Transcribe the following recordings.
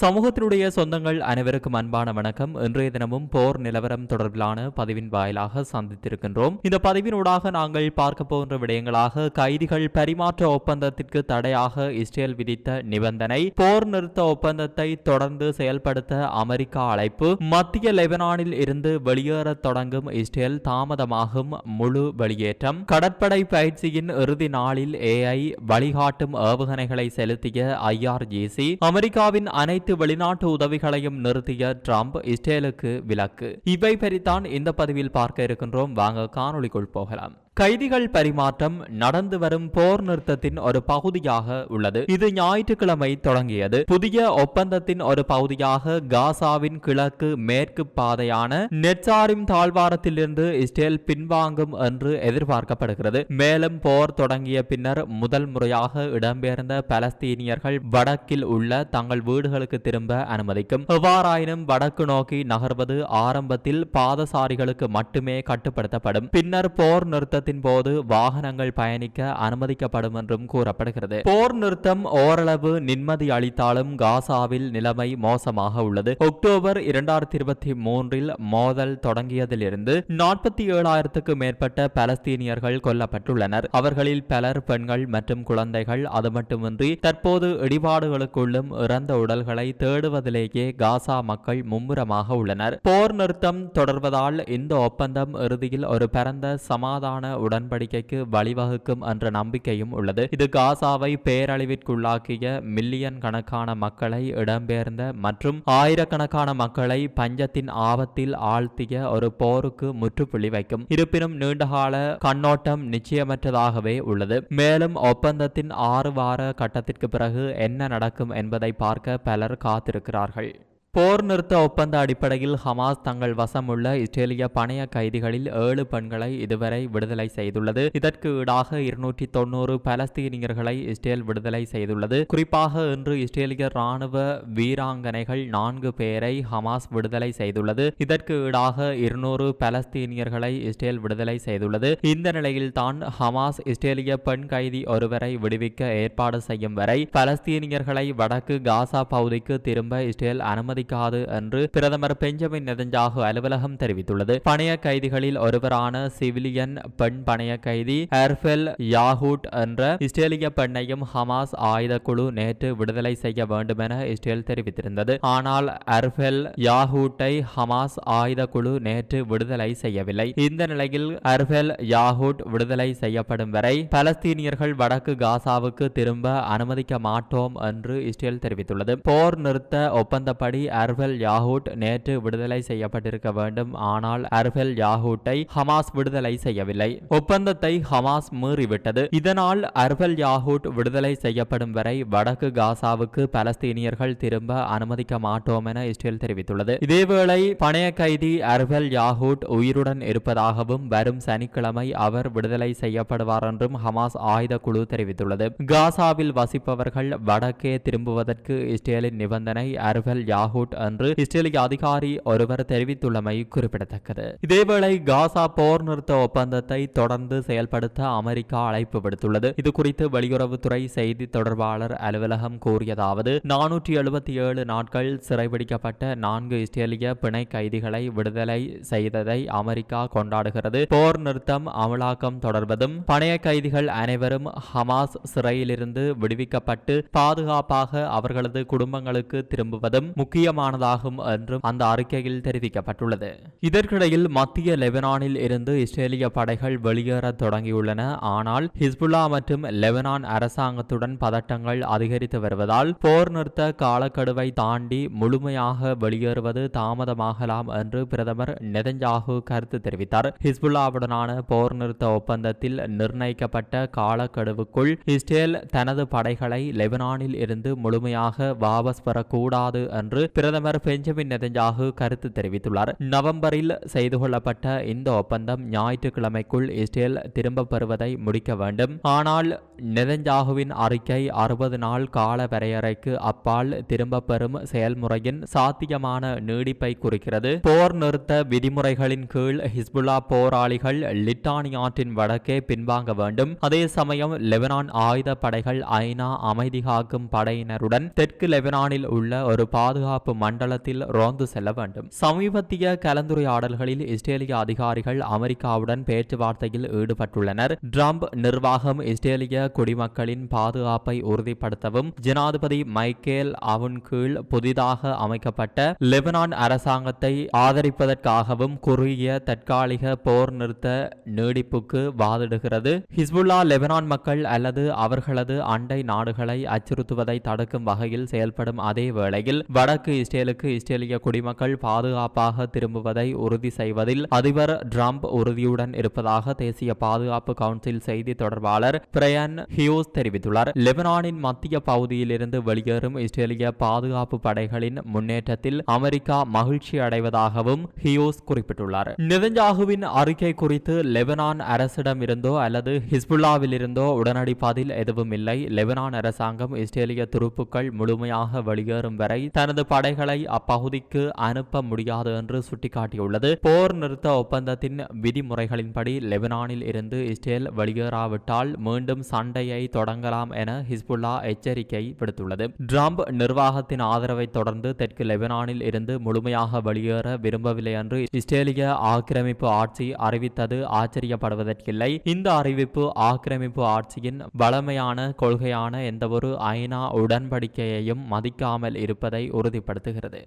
சமூகத்தினுடைய சொந்தங்கள் அனைவருக்கும் அன்பான வணக்கம். இன்றைய தினமும் போர் நிலவரம் தொடர்பிலான பதிவின் வாயிலாக சந்தித்திருக்கின்றோம். இந்த பதிவினூடாக நாங்கள் பார்க்க போகின்ற விடயங்களாக கைதிகள் பரிமாற்ற ஒப்பந்தத்திற்கு தடையாக இஸ்ரேல் விதித்த நிபந்தனை போர் நிறுத்த ஒப்பந்தத்தை தொடர்ந்து செயல்படுத்த அமெரிக்கா அழைப்பு மத்திய லெபனானில் இருந்து வெளியேற தொடங்கும் இஸ்ரேல் தாமதமாகும் முழு வெளியேற்றம் கடற்படை பயிற்சியின் இறுதி நாளில் ஏஐ வழிகாட்டும் ஏவுகணைகளை செலுத்திய ஐஆர்ஜிசி அமெரிக்காவின் அனைத்து அனைத்து வெளிநாட்டு உதவிகளையும் நிறுத்திய டிரம்ப் இஸ்ரேலுக்கு விலக்கு. இவை பற்றித்தான் இந்த பதிவில் பார்க்க இருக்கின்றோம். வாங்க காணொலிக்குள் போகலாம். கைதிகள் பரிமாற்றம் நடந்து வரும் போர் நிறுத்தத்தின் ஒரு பகுதியாக உள்ளது. இது ஞாயிற்றுக்கிழமை தொடங்கியது. புதிய ஒப்பந்தத்தின் ஒரு பகுதியாக காசாவின் கிழக்கு மேற்கு பாதையான நெட்சாரிம் தாழ்வாரத்திலிருந்து இஸ்ரேல் பின்வாங்கும் என்று எதிர்பார்க்கப்படுகிறது. மேலும் போர் தொடங்கிய பின்னர் முதல் முறையாக இடம்பெயர்ந்த பலஸ்தீனியர்கள் வடக்கில் உள்ள தங்கள் வீடுகளுக்கு திரும்ப அனுமதிக்கும். எவ்வாறாயினும் வடக்கு நோக்கி நகர்வது ஆரம்பத்தில் பாதசாரிகளுக்கு மட்டுமே கட்டுப்படுத்தப்படும். பின்னர் போர் நிறுத்த யுத்தத்தின் போது வாகனங்கள் பயணிக்க அனுமதிக்கப்படும் என்றும் கூறப்படுகிறது. போர் நிறுத்தம் ஓரளவு நிம்மதி அளித்தாலும் காசாவில் நிலைமை மோசமாக உள்ளது. அக்டோபர் இரண்டாயிரத்தி இருபத்தி மூன்றில் மோதல் தொடங்கியதிலிருந்து நாற்பத்தி ஏழாயிரத்துக்கு மேற்பட்ட பலஸ்தீனியர்கள் கொல்லப்பட்டுள்ளனர். அவர்களில் பலர் பெண்கள் மற்றும் குழந்தைகள். அது மட்டுமின்றி தற்போது இடிபாடுகளுக்குள்ளும் இறந்த உடல்களை தேடுவதிலேயே காசா மக்கள் மும்முரமாக உள்ளனர். போர் நிறுத்தம் தொடர்வதால் இந்த ஒப்பந்தம் இறுதியில் ஒரு பரந்த சமாதான உடன்படிக்கைக்கு வழிவகுக்கும் என்ற நம்பிக்கையும் உள்ளது. இது காசாவை பேரழிவிற்குள்ளாக்கிய மில்லியன் கணக்கான மக்களை இடம்பெயர்ந்த மற்றும் ஆயிரக்கணக்கான மக்களை பஞ்சத்தின் ஆபத்தில் ஆழ்த்திய ஒரு போருக்கு முற்றுப்புள்ளி வைக்கும். இருப்பினும் நீண்டகால கண்ணோட்டம் நிச்சயமற்றதாகவே உள்ளது. மேலும் ஒப்பந்தத்தின் ஆறு வார கட்டத்திற்கு பிறகு என்ன நடக்கும் என்பதை பார்க்க பலர் காத்திருக்கிறார்கள். போர் நிறுத்த ஒப்பந்த அடிப்படையில் ஹமாஸ் தங்கள் வசமுள்ள இஸ்ரேலிய பணைய கைதிகளில் ஏழு பெண்களை இதுவரை விடுதலை செய்துள்ளது. இதற்கு ஈடாக இருநூற்றி தொண்ணூறு பலஸ்தீனியர்களை இஸ்ரேல் விடுதலை செய்துள்ளது. குறிப்பாக இன்று இஸ்ரேலிய ராணுவ வீராங்கனைகள் நான்கு பேரை ஹமாஸ் விடுதலை செய்துள்ளது. இதற்கு ஈடாக இருநூறு பலஸ்தீனியர்களை இஸ்ரேல் விடுதலை செய்துள்ளது. இந்த நிலையில் தான் ஹமாஸ் இஸ்ரேலிய பெண் கைதி ஒருவரை விடுவிக்க ஏற்பாடு செய்யும் வரை பலஸ்தீனியர்களை வடக்கு காசா பகுதிக்கு திரும்ப இஸ்ரேல் அனுமதி அனுமதிக்காது என்று பிரதமர் பெஞ்சமின் நெதஞ்சாகு அலுவலகம் தெரிவித்துள்ளது. பணைய கைதிகளில் ஒருவரான சிவிலியன் பெண் பணைய கைதி ஹர்ஃபெல் யாஹூட் என்ற இஸ்ரேலிய பெண்ணையும் ஹமாஸ் ஆயுத குழு நேற்று விடுதலை செய்ய வேண்டும் என இஸ்ரேல் தெரிவித்திருந்தது. ஆனால் அர்ஃபெல் யாஹூட்டை ஹமாஸ் ஆயுத குழு நேற்று விடுதலை செய்யவில்லை. இந்த நிலையில் அர்ஃபெல் யாஹூட் விடுதலை செய்யப்படும் வரை பலஸ்தீனியர்கள் வடக்கு காசாவுக்கு திரும்ப அனுமதிக்க மாட்டோம் என்று இஸ்ரேல் தெரிவித்துள்ளது. போர் நிறுத்த ஒப்பந்தப்படி அர்வெல் யாகூட் நேற்று விடுதலை செய்யப்பட்டிருக்க வேண்டும். ஆனால் அர்வெல் யாகூட்டை ஹமாஸ் விடுதலை செய்யவில்லை. ஒப்பந்தத்தை ஹமாஸ் மீறிவிட்டது. இதனால் அர்வெல் யாகூட் விடுதலை செய்யப்படும் வரை வடக்கு காசாவுக்கு பலஸ்தீனியர்கள் திரும்ப அனுமதிக்க மாட்டோம் என இஸ்ரேல் தெரிவித்துள்ளது. இதேவேளை பணைய கைதி அர்வெல் யாகூட் உயிருடன் இருப்பதாகவும் வரும் சனிக்கிழமை அவர் விடுதலை செய்யப்படுவார் என்றும் ஹமாஸ் ஆயுத குழு தெரிவித்துள்ளது. காசாவில் வசிப்பவர்கள் வடக்கே திரும்புவதற்கு இஸ்ரேலின் நிபந்தனை அர்வெல் யாகூட் ஷூட் என்று இஸ்ரேலிய அதிகாரி ஒருவர் தெரிவித்துள்ளமை குறிப்பிடத்தக்கது. இதேவேளை காசா போர் நிறுத்த ஒப்பந்தத்தை தொடர்ந்து செயல்படுத்த அமெரிக்கா அழைப்பு விடுத்துள்ளது. இதுகுறித்து வெளியுறவுத்துறை செய்தி தொடர்பாளர் அலுவலகம் கூறியதாவது நானூற்றி எழுபத்தி ஏழு நாட்கள் சிறைபிடிக்கப்பட்ட நான்கு இஸ்ரேலிய பிணை கைதிகளை விடுதலை செய்ததை அமெரிக்கா கொண்டாடுகிறது. போர் நிறுத்தம் அமலாக்கம் தொடர்வதும் பணைய கைதிகள் அனைவரும் ஹமாஸ் சிறையிலிருந்து விடுவிக்கப்பட்டு பாதுகாப்பாக அவர்களது குடும்பங்களுக்கு திரும்புவதும் முக்கிய முக்கியமானதாகும் என்றும் அந்த அறிக்கையில் தெரிவிக்கப்பட்டுள்ளது. இதற்கிடையில் மத்திய லெபனானில் இருந்து இஸ்ரேலிய படைகள் வெளியேற தொடங்கியுள்ளன. ஆனால் ஹிஸ்புல்லா மற்றும் லெபனான் அரசாங்கத்துடன் பதட்டங்கள் அதிகரித்து வருவதால் போர் நிறுத்த காலக்கெடுவை தாண்டி முழுமையாக வெளியேறுவது தாமதமாகலாம் என்று பிரதமர் நெதஞ்சாகு கருத்து தெரிவித்தார். ஹிஸ்புல்லாவுடனான போர் நிறுத்த ஒப்பந்தத்தில் நிர்ணயிக்கப்பட்ட காலக்கெடுவுக்குள் இஸ்ரேல் தனது படைகளை லெபனானில் இருந்து முழுமையாக வாபஸ் பெறக்கூடாது என்று பிரதமர் பெஞ்சமின் நெதஞ்சாகு கருத்து தெரிவித்துள்ளார். நவம்பரில் செய்து கொள்ளப்பட்ட இந்த ஒப்பந்தம் ஞாயிற்றுக்கிழமைக்குள் இஸ்ரேல் திரும்ப பெறுவதை முடிக்க வேண்டும். ஆனால் நெதஞ்சாகுவின் அறிக்கை அறுபது நாள் கால வரையறைக்கு அப்பால் திரும்ப பெறும் செயல்முறையின் சாத்தியமான நீடிப்பை குறிக்கிறது. போர் நிறுத்த விதிமுறைகளின் கீழ் ஹிஸ்புல்லா போராளிகள் லிட்டானி ஆற்றின் வடக்கே பின்வாங்க வேண்டும். அதே சமயம் லெபனான் ஆயுத படைகள் ஐநா அமைதி காக்கும் படையினருடன் தெற்கு லெபனானில் உள்ள ஒரு பாதுகாப்பு மண்டலத்தில் ரோந்து செல்ல வேண்டும். சமீபத்திய கலந்துரையாடல்களில் இஸ்ரேலிய அதிகாரிகள் அமெரிக்காவுடன் பேச்சுவார்த்தையில் ஈடுபட்டுள்ளனர். ட்ரம்ப் நிர்வாகம் இஸ்ரேலிய குடிமக்களின் பாதுகாப்பை உறுதிப்படுத்தவும் ஜனாதிபதி மைக்கேல் அவுன் கீழ் புதிதாக அமைக்கப்பட்ட லெபனான் அரசாங்கத்தை ஆதரிப்பதற்காகவும் குறுகிய தற்காலிக போர் நிறுத்த நீடிப்புக்கு வாதிடுகிறது. ஹிஸ்புல்லா லெபனான் மக்கள் அல்லது அவர்களது அண்டை நாடுகளை அச்சுறுத்துவதை தடுக்கும் வகையில் செயல்படும் அதே வேளையில் வடக்கு இஸ்ரேலுக்கு இஸ்ரேலிய குடிமக்கள் பாதுகாப்பாக திரும்புவதை உறுதி செய்வதில் அதிபர் டிரம்ப் உறுதியுடன் இருப்பதாக தேசிய பாதுகாப்பு கவுன்சில் செய்தி தொடர்பாளர் பிரயன் ஹியூஸ் தெரிவித்துள்ளார். லெபனானின் மத்திய பகுதியிலிருந்து வெளியேறும் இஸ்ரேலிய பாதுகாப்பு படைகளின் முன்னேற்றத்தில் அமெரிக்கா மகிழ்ச்சி அடைவதாகவும் ஹியூஸ் குறிப்பிட்டுள்ளார். நெதஞ்சாகுவின் அறிக்கை குறித்து லெபனான் அரசிடமிருந்தோ அல்லது ஹிஸ்புல்லாவிலிருந்தோ உடனடி பதில் எதுவும் இல்லை லெபனான் அரசாங்கம் இஸ்ரேலிய துருப்புக்கள் முழுமையாக வெளியேறும் வரை தனது படைகளை அப்பகுதிக்கு அனுப்ப முடியாது என்று சுட்டிக்காட்டியுள்ளது. போர் நிறுத்த ஒப்பந்தத்தின் விதிமுறைகளின்படி லெபனானில் இருந்து இஸ்ரேல் வெளியேறாவிட்டால் மீண்டும் சண்டையை தொடங்கலாம் என ஹிஸ்புல்லா எச்சரிக்கை விடுத்துள்ளது. ட்ரம்ப் நிர்வாகத்தின் ஆதரவை தொடர்ந்து தெற்கு லெபனானில் இருந்து முழுமையாக வெளியேற விரும்பவில்லை என்று இஸ்ரேலிய ஆக்கிரமிப்பு ஆட்சி அறிவித்தது ஆச்சரியப்படுவதற்கில்லை. இந்த அறிவிப்பு ஆக்கிரமிப்பு ஆட்சியின் வளமையான கொள்கையான எந்தவொரு ஐநா உடன்படிக்கையையும் மதிக்காமல் இருப்பதை ஏற்படுத்துகிறது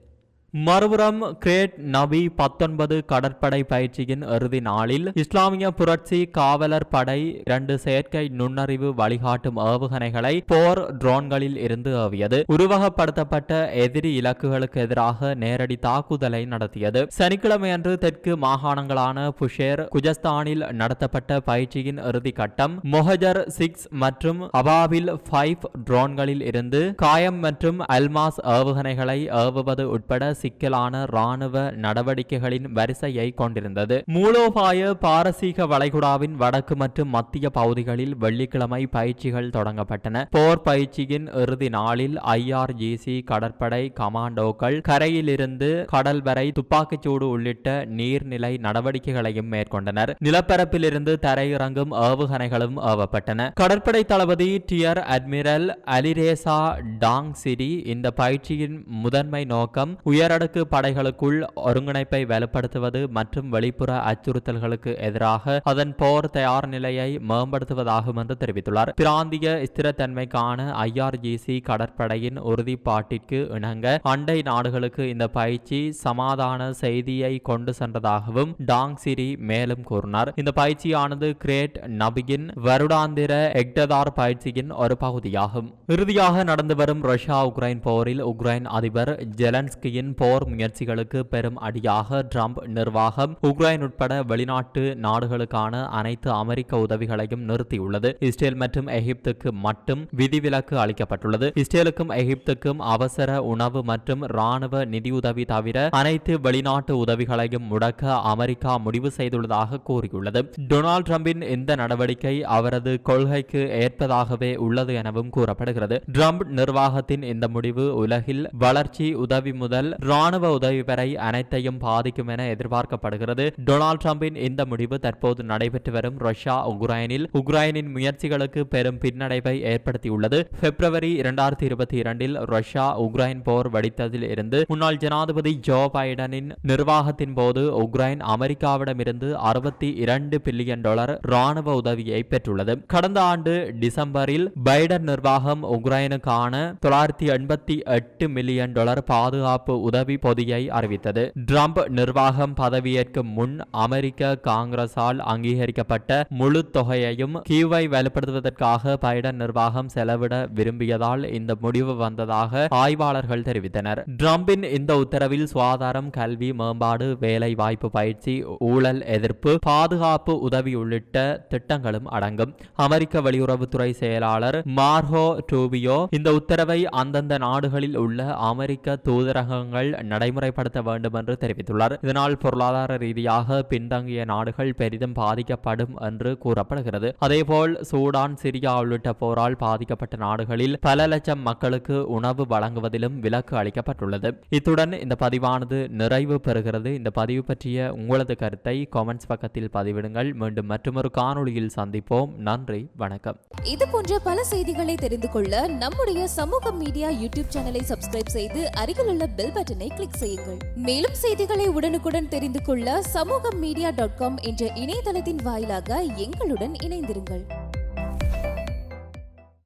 மறுபுறம் கிரேட் நபி பத்தொன்பது கடற்படை பயிற்சியின் இறுதி நாளில் இஸ்லாமிய புரட்சி காவலர் படை இரண்டு செயற்கை நுண்ணறிவு வழிகாட்டும் ஏவுகணைகளை போர் ட்ரோன்களில் இருந்து ஏவியது. உருவகப்படுத்தப்பட்ட எதிரி இலக்குகளுக்கு எதிராக நேரடி தாக்குதலை நடத்தியது. சனிக்கிழமையன்று தெற்கு மாகாணங்களான புஷேர் குஜஸ்தானில் நடத்தப்பட்ட பயிற்சியின் இறுதி கட்டம் மொஹஜர் சிக்ஸ் மற்றும் அபாவில் ஃபைவ் ட்ரோன்களில் இருந்து காயம் மற்றும் அல்மாஸ் ஏவுகணைகளை ஏவுவது உட்பட சிக்கலான இராணுவ நடவடிக்கைகளின் வரிசையை கொண்டிருந்தது. மூலோபாய பாரசீக வளைகுடாவின் வடக்கு மற்றும் மத்திய பகுதிகளில் வெள்ளிக்கிழமை பயிற்சிகள் தொடங்கப்பட்டன. போர் பயிற்சியின் இறுதி நாளில் ஐஆர்ஜிசி கடற்படை கமாண்டோக்கள் கரையிலிருந்து கடல் வரை துப்பாக்கிச்சூடு உள்ளிட்ட நீர்நிலை நடவடிக்கைகளையும் மேற்கொண்டனர். நிலப்பரப்பிலிருந்து தரையிறங்கும் ஏவுகணைகளும் ஏவப்பட்டன. கடற்படை தளபதி dear admiral Alireza Tangsiri இந்த பயிற்சியின் முதன்மை நோக்கம் உயர உயரடுக்கு படைகளுக்குள் ஒருங்கிணைப்பை வலுப்படுத்துவது மற்றும் வெளிப்புற அச்சுறுத்தல்களுக்கு எதிராக அதன் போர் தயார் நிலையை மேம்படுத்துவதாகும் என்று தெரிவித்துள்ளார். பிராந்திய ஸ்திரத்தன்மைக்கான ஐஆர்ஜிசி கடற்படையின் உறுதிப்பாட்டிற்கு இணங்க அண்டை நாடுகளுக்கு இந்த பயிற்சி சமாதான செய்தியை கொண்டு சென்றதாகவும் டாங் சிரி மேலும் கூறினார். இந்த பயிற்சியானது கிரேட் நபியின் வருடாந்திர எக்டதார் பயிற்சியின் ஒரு பகுதியாகும். இறுதியாக நடந்து வரும் ரஷ்யா உக்ரைன் போரில் உக்ரைன் அதிபர் ஜெலன்ஸ்கியின் போர் முயற்சிகளுக்கு பெரும் அடியாக ட்ரம்ப் நிர்வாகம் உக்ரைன் உட்பட வெளிநாட்டு நாடுகளுக்கான அனைத்து அமெரிக்க உதவிகளையும் நிறுத்தியுள்ளது. இஸ்ரேல் மற்றும் எகிப்துக்கு மட்டும் விதிவிலக்கு அளிக்கப்பட்டுள்ளது. இஸ்ரேலுக்கும் எகிப்துக்கும் அவசர உணவு மற்றும் ராணுவ நிதியுதவி தவிர அனைத்து வெளிநாட்டு உதவிகளையும் முடக்க அமெரிக்கா முடிவு செய்துள்ளதாக கூறியுள்ளது. டொனால்டு டிரம்பின் இந்த நடவடிக்கை அவரது கொள்கைக்கு ஏற்பதாகவே உள்ளது எனவும் கூறப்படுகிறது. ட்ரம்ப் நிர்வாகத்தின் இந்த முடிவு உலகில் வளர்ச்சி உதவி முதல் ராணுவ உதவி பெற அனைத்தையும் பாதிக்கும் என எதிர்பார்க்கப்படுகிறது. டொனால்டு டிரம்பின் இந்த முடிவு தற்போது நடைபெற்று வரும் ரஷ்யா உக்ரைனில். உக்ரைனின் முயற்சிகளுக்கு பெரும் பின்னடைவை ஏற்படுத்தியுள்ளது. பிப்ரவரி இரண்டாயிரத்தி இருபத்தி இரண்டில் ரஷ்யா உக்ரைன் போர் வெடித்ததில் இருந்து முன்னாள் ஜனாதிபதி ஜோ பைடனின் நிர்வாகத்தின் போது உக்ரைன் அமெரிக்காவிடமிருந்து அறுபத்தி இரண்டு பில்லியன் டாலர் ராணுவ உதவியை பெற்றுள்ளது. கடந்த ஆண்டு டிசம்பரில் பைடன் நிர்வாகம் உக்ரைனுக்கான தொள்ளாயிரத்தி எண்பத்தி எட்டு மில்லியன் டாலர் பாதுகாப்பு உதவி பொதியை அறிவித்தது. ட்ரம்ப் நிர்வாகம் பதவியேற்கும் முன் அமெரிக்க காங்கிரசால் அங்கீகரிக்கப்பட்ட முழு தொகையையும் கியூவை வலுப்படுத்துவதற்காக பைடன் நிர்வாகம் செலவிட விரும்பியதால் இந்த முடிவு வந்ததாக ஆய்வாளர்கள் தெரிவித்தனர். டிரம்பின் இந்த உத்தரவில் சுகாதாரம் கல்வி மேம்பாடு வேலை வாய்ப்பு பயிற்சி ஊழல் எதிர்ப்பு பாதுகாப்பு உதவி உள்ளிட்ட திட்டங்களும் அடங்கும். அமெரிக்க வெளியுறவுத்துறை செயலாளர் மார்ஹோ டூபியோ இந்த உத்தரவை அந்தந்த நாடுகளில் உள்ள அமெரிக்க தூதரகங்கள் திட்டங்கள் நடைமுறைப்படுத்த வேண்டும் என்று தெரிவித்துள்ளார். இதனால் பொருளாதார ரீதியாக பின்தங்கிய நாடுகள் பெரிதும் பாதிக்கப்படும் என்று கூறப்படுகிறது. அதேபோல் சூடான் சிரியா உள்ளிட்ட போரால் பாதிக்கப்பட்ட நாடுகளில் பல லட்சம் மக்களுக்கு உணவு வழங்குவதிலும் விலக்கு அளிக்கப்பட்டுள்ளது. இத்துடன் இந்த பதிவானது நிறைவு பெறுகிறது. இந்த பதிவு பற்றிய உங்களது கருத்தை காமெண்ட்ஸ் பக்கத்தில் பதிவிடுங்கள். மீண்டும் மற்றொரு காணொளியில் சந்திப்போம். நன்றி வணக்கம். இது போன்ற பல செய்திகளை தெரிந்து கொள்ள நம்முடைய சமூக மீடியா யூடியூப் சேனலை சப்ஸ்கிரைப் செய்து அருகில் உள்ள பெல் பட்டனை கிளிக் செய்யுங்கள். மேலும் செய்திகளை உடனுக்குடன் தெரிந்து கொள்ள சமூக மீடியா டாட் காம் என்ற இணையதளத்தின் வாயிலாக எங்களுடன் இணைந்திருங்கள்.